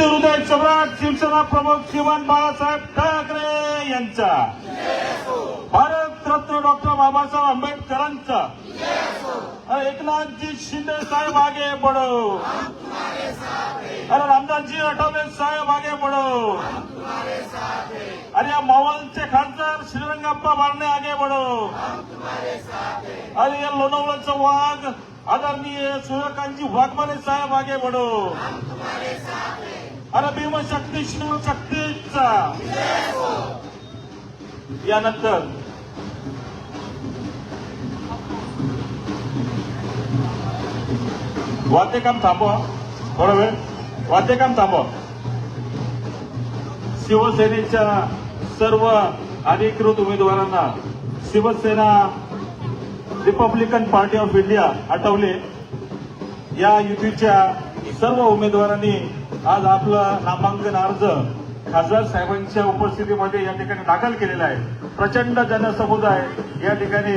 हिंदू हृदय सम्राट शिवसेना प्रमुख श्रीमान बाळासाहेब ठाकरे यांचा. भारतरत्न डॉक्टर बाबासाहेब आंबेडकरांचा. अरे एकनाथजी शिंदे साहेब आगे पडो अरे रामदासजी आठवले साहेब आगे बढ़ो. अरे या मावळचे खासदार श्रीरंगाप्पा बारणे आगे बढ़ो. अरे या लोणावळ्याचं वाघ आदरणीय सूर्यकांतजी वाघमाने साहेब आगे बढ़ो. अरे भीमशक्ती शिवशक्तीचा यानंतर वाद्यकाम थांबवा. थोडा वेळ. वाद्यकाम थांबवा. शिवसेनेच्या सर्व अधिकृत उमेदवारांना Shivsena republican party of India Athawale. या युतीच्या सर्व उमेदवारांनी आज आपलं नामांकन अर्ज खासदार साहेबांच्या उपस्थितीमध्ये या ठिकाणी दाखल केलेला आहे. प्रचंड जनसमुदाय या ठिकाणी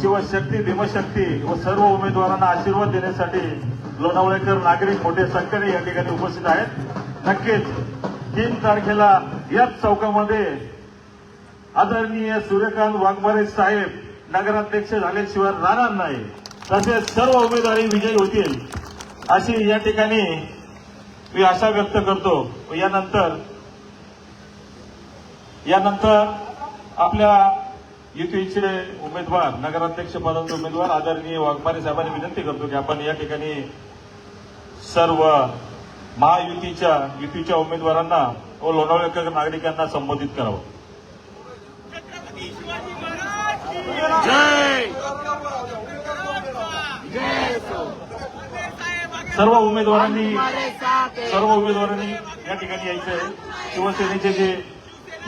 शिवशक्ती भीमशक्ती व सर्व उमेदवारांना आशीर्वाद देण्यासाठी लोणावळेकर नागरिक मोठे संख्येने या ठिकाणी उपस्थित आहेत. नक्कीच तीन तारखेला याच चौकामध्ये आदरणीय सूर्यकांत वाघमारे साहेब नगराध्यक्ष झाल्याशिवाय राहणार नाही. तसेच सर्व उमेदवारी विजयी होतील अशी या ठिकाणी मी आशा व्यक्त करतो. यानंतर यानंतर आपल्या युतीचे उमेदवार नगराध्यक्ष पदाचे उमेदवार आदरणीय वाघमारे साहेबांनी विनंती करतो की आपण या ठिकाणी सर्व महायुतीच्या युतीच्या उमेदवारांना व लोणावळेकर नागरिकांना संबोधित करावं. जय! सर्व उमेदवारांनी सर्व उमेदवारांनी या ठिकाणी यायचं आहे. शिवसेनेचे जे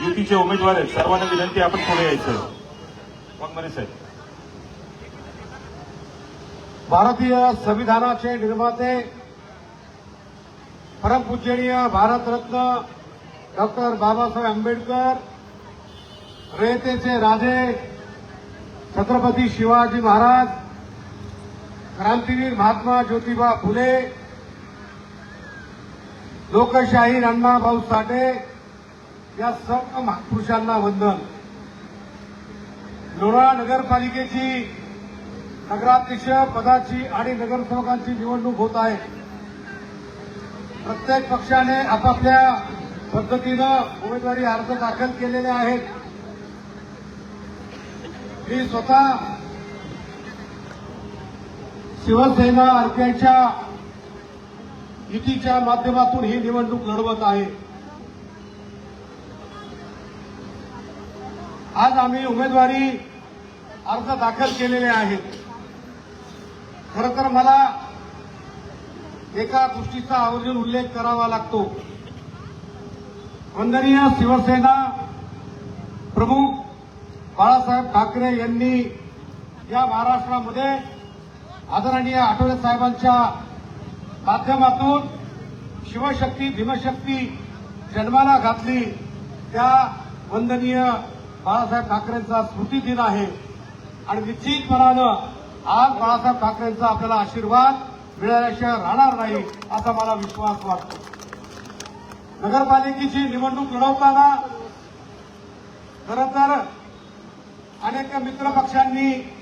युतीचे उमेदवार आहेत सर्वांना विनंती आपण पुढे यायचं आहे. वाघमारे साहेब. भारतीय संविधानाचे निर्माते परमपूजनीय भारतरत्न डॉक्टर बाबासाहेब आंबेडकर रयतेचे राजे छत्रपती शिवाजी महाराज क्रांतीवीर महात्मा ज्योतिबा फुले लोकशाहीर अण्णाभाऊ साठे या सर्व महापुरुषांना वंदन. लोणाळा नगरपालिकेची नगराध्यक्ष पदाची आणि नगरसेवकांची निवडणूक होत आहे. प्रत्येक पक्षाने आपापल्या पद्धतीनं उमेदवारी अर्ज दाखल केलेले आहेत. मी स्वतः शिवसेना आरपीआयच्या युतीच्या माध्यमातून ही निवडणूक लढवत आहे. आज आम्ही उमेदवारी अर्ज दाखल केलेले आहेत. खरं तर मला एका गोष्टीचा आवर्जून उल्लेख करावा लागतो. वंदनीय शिवसेना प्रमुख बाळासाहेब ठाकरे यांनी या महाराष्ट्रामध्ये आदरणीय आठवले साहेबांच्या माध्यमातून शिवशक्ती भीमशक्ती जन्माला घातली. त्या वंदनीय बाळासाहेब ठाकरेंचा स्मृती दिन आहे. आणि निश्चितपणानं आज बाळासाहेब ठाकरेंचा आपल्याला आशीर्वाद मिळाल्याशिवाय राहणार नाही असा मला विश्वास वाटतो. नगरपालिकेची निवडणूक लढवताना खरं तर अनेक मित्र पक्षांनी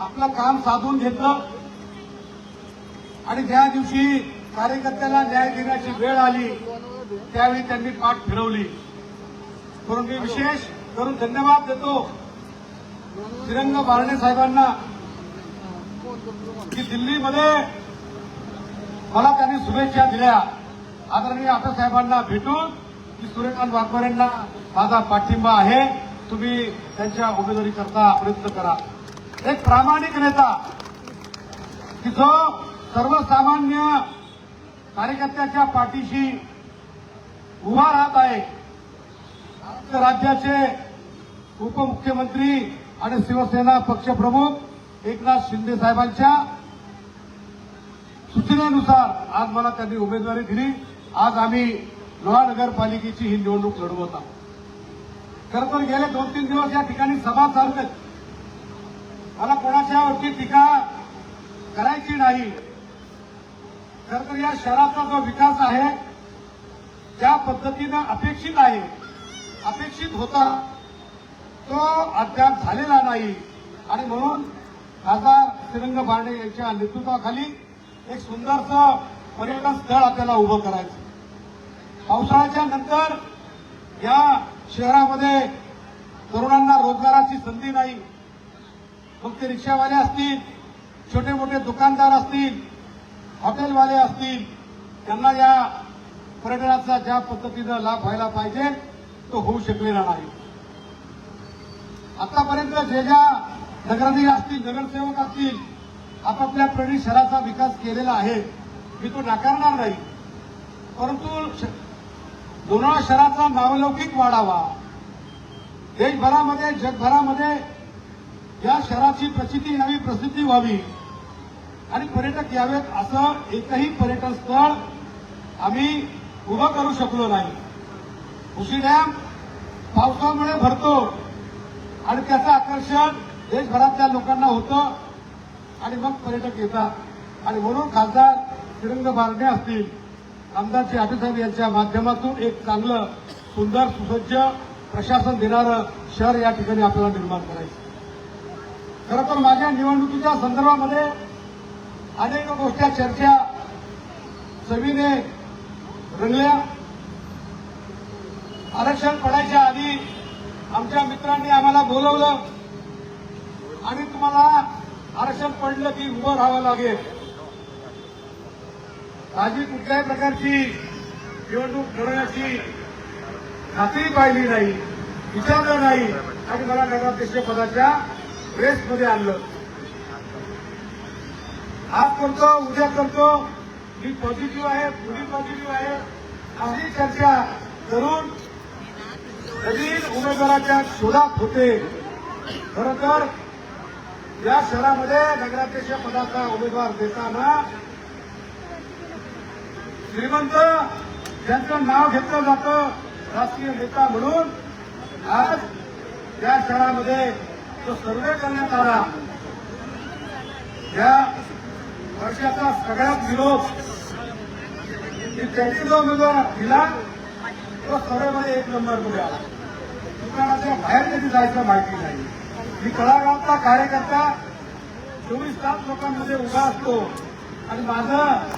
आपलं काम साधून घेतलं. आणि ज्या दिवशी कार्यकर्त्याला न्याय देण्याची वेळ आली त्यावेळी त्यांनी पाठ फिरवली. म्हणून मी विशेष करून धन्यवाद देतो तिरंग बारणे साहेबांना की दिल्लीमध्ये मला त्यांनी शुभेच्छा दिल्या. आदरणीय आठव साहेबांना भेटून की सूर्यकांत वाघमारेंना माझा पाठिंबा आहे. तुम्ही त्यांच्या उमेदवारी करता प्रयत्न करा. एक प्रामाणिक नेता की जो सर्वसामान्य कार्यकर्त्याच्या पाठीशी उभा राहत आहे. राज्याचे उपमुख्यमंत्री आणि शिवसेना पक्षप्रमुख एकनाथ शिंदे साहेबांच्या सूचनेनुसार आज मला त्यांनी उमेदवारी दिली. आज आम्ही लोहा नगरपालिकेची ही निवडणूक लढवत आहोत. खरं तर गेले दोन तीन दिवस या ठिकाणी सभा चालू आहेत. मला कोणाच्यावरती टीका करायची नाही? खर तर या शहराचा जो विकास आहे ज्या पद्धतीनं अपेक्षित आहे अपेक्षित होता तो अद्याप झालेला नाही. आणि म्हणून खासदार श्रीरंग बारणे यांच्या नेतृत्वाखाली एक सुंदरसं पर्यटन स्थळ आपल्याला उभं करायचं पावसाळ्याच्या नंतर या शहरामध्ये तरुणांना रोजगाराची संधी नाही. मग ते रिक्षावाले असतील छोटे मोठे दुकानदार असतील हॉटेलवाले असतील त्यांना या पर्यटनाचा ज्या पद्धतीनं लाभ व्हायला पाहिजे तो होऊ शकलेला नाही. आतापर्यंत जे ज्या नगराधिक असतील नगरसेवक असतील आपापल्या प्रणित शहराचा विकास केलेला आहे मी तो नाकारणार नाही. परंतु श- लोणावळा शहराचा नावलौकिक वाढावा. देशभरामध्ये जगभरामध्ये या शहराची प्रचिती यावी प्रसिद्धी व्हावी. आणि पर्यटक यावेत असं एकही पर्यटन स्थळ आम्ही उभं करू शकलो नाही. उशी डॅम पावसामुळे भरतो आणि त्याचं आकर्षण देशभरातल्या लोकांना होतं आणि मग पर्यटक येतात. आणि म्हणून खासदार श्रीरंग बारणे असतील आमदार श्री आठवसाहेब यांच्या माध्यमातून एक चांगलं सुंदर सुसज्ज प्रशासन देणारं शहर या ठिकाणी आपल्याला निर्माण करायचं. खरं तर माझ्या निवडणुकीच्या संदर्भामध्ये अनेक गोष्टी चर्चा सभीने रंगल्या. आरक्षण पडायच्या आधी आमच्या मित्रांनी आम्हाला बोलवलं आणि तुम्हाला आरक्षण पडलं की उभं राहावं लागेल. माझी कुठल्याही प्रकारची निवडणूक लढवण्याची खात्री पाहिली नाही विचारलं नाही आणि मला नगराध्यक्ष पदाच्या रेसमध्ये आणलं. आज करतो उद्या करतो. मी पॉझिटिव्ह आहे पुढी पॉझिटिव्ह आहे. अशी चर्चा करून नवीन उमेदवाराच्या शोधात होते. खर तर या शहरामध्ये नगराध्यक्ष पदाचा उमेदवार देताना श्रीमंत ज्यांचं नाव घेतलं जातं राष्ट्रीय नेता म्हणून आज या शहरामध्ये जो सर्वे करण्यात आला. या वर्षाचा सगळ्यात विरोध की त्यांनी जो उमेदवार दिला तो सर्वेमध्ये एक नंबरमध्ये आला. दुकानाच्या बाहेर कधी जायचं माहिती नाही. मी तळागावचा कार्यकर्ता चोवीस तास लोकांमध्ये उभा असतो आणि माझं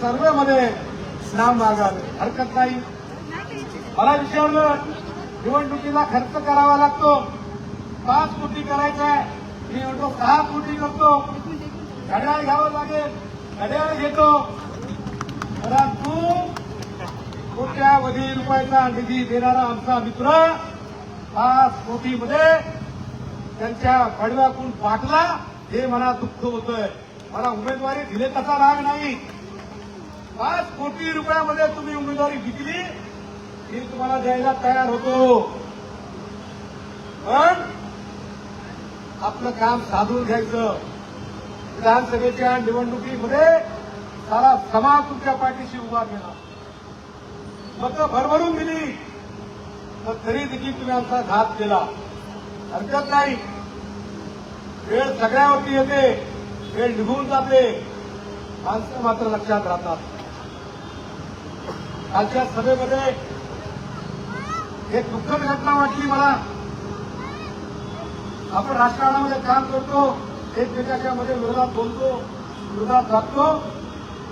सर्वेमध्ये नाम मागावं हरकत नाही. मला विचारलं निवडणुकीला खर्च करावा लागतो. पाच कोटी करायचा आहे. मी म्हणतो सहा कोटी करतो. घड्याळ घ्यावं लागेल. घड्याळ घेतो. परंतु कोट्यावधी रुपयाचा निधी देणारा आमचा मित्र पाच कोटीमध्ये त्यांच्या पडव्यातून पाठला. हे मला दुःख होतंय. मला उमेदवारी दिले तसा राग नाही. पाच कोटी रुपयामध्ये तुम्ही उमेदवारी विकली मी तुम्हाला द्यायला तयार होतो. पण आपलं काम साधून घ्यायचं. विधानसभेच्या निवडणुकीमध्ये सारा समाज तुमच्या पाठीशी उभा केला. मग भरभरून दिली. तर तरी देखील तुम्ही आमचा घात केला. हरकत नाही. वेळ सगळ्यावरती येते. वेळ निघून जाते. माणसं मात्र लक्षात राहतात. कालच्या सभेमध्ये एक दुःखद घटना वाटली मला. आपण राजकारणामध्ये काम करतो एकमेकाच्या मध्ये विरोधात बोलतो विरोधात जातो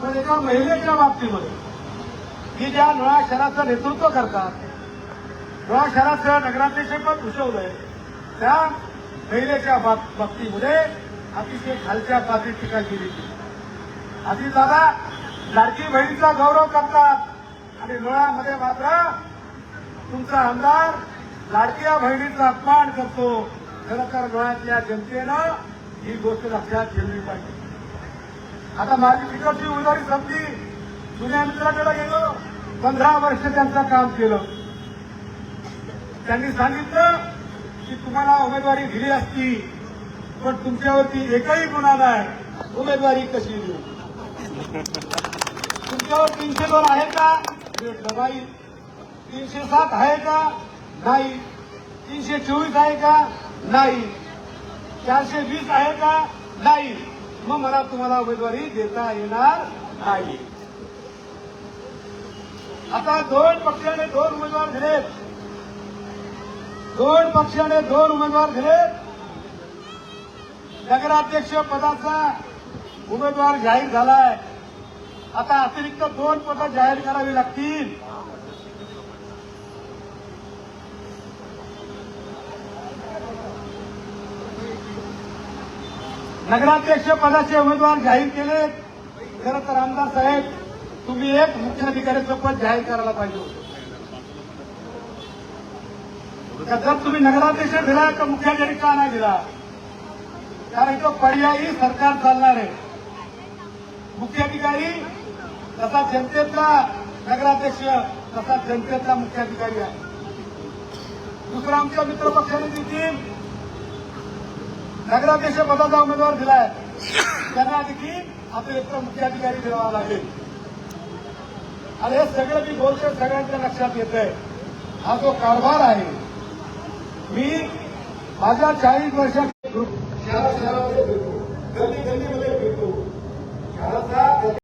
पण एका महिलेच्या बाबतीमध्ये की ज्या नळा शहराचं नेतृत्व करतात नळा शहराचं नगराध्यक्षपद भूषवलंय त्या महिलेच्या बाब- बाबतीमध्ये अतिशय खालच्या पातळीत टीका केली आधी दादा लाडकी बहिणीचा गौरव करतात आणि लोळामध्ये मात्र तुमचा आमदार लाडक्या बहिणीचा अपमान करतो. खरं तर जनतेनं ही गोष्ट लक्षात ठेवली पाहिजे. आता माझी तिकडची उमेदवारी संपली. जुन्या मित्राकडे गेलो. पंधरा वर्ष त्यांचं काम केलं. त्यांनी सांगितलं की तुम्हाला उमेदवारी दिली असती पण तुमच्यावरती एकही गुन्हा नाही. उमेदवारी कशी देऊ? तुमच्यावर तीनशे दोन आहे का? मी नाही तीनशे सात आहे का? नाही. तीनशे चोवीस आहे का? नाही. चारशे वीस आहे का? नाही. मग मला तुम्हाला उमेदवारी देता येणार नाही. आता दोन पक्षाने दोन उमेदवार दिलेत दोन पक्षाने दोन उमेदवार दिलेत नगराध्यक्ष पदाचा उमेदवार जाहीर झालाय. आता अतिरिक्त दोन पदं जाहीर करावी लागतील. नगराध्यक्ष पदाचे उमेदवार जाहीर केले. खरं तर आमदार साहेब तुम्ही एक मुख्याधिकाऱ्याचं पद जाहीर करायला पाहिजे होतं. जर तुम्ही नगराध्यक्ष दिला तर मुख्याधिकारी का नाही दिला. कारण तो पर्यायी सरकार चालणार आहे. मुख्याधिकारी तसा जनतेतला नगराध्यक्ष तसा जनतेतला मुख्याधिकारी आहे. दुसरा आमच्या मित्रपक्षाने देखील नगराध्यक्ष पदाचा उमेदवार दिलाय त्यांना देखील अतिरिक्त मुख्याधिकारी मिळवावा लागेल आणि हे सगळं मी बोलतोय सगळ्यांच्या लक्षात येत आहे हा जो कारभार आहे मी माझ्या चाळीस वर्षात शहरा शहरामध्ये फिरतो. गल्ली गल्ली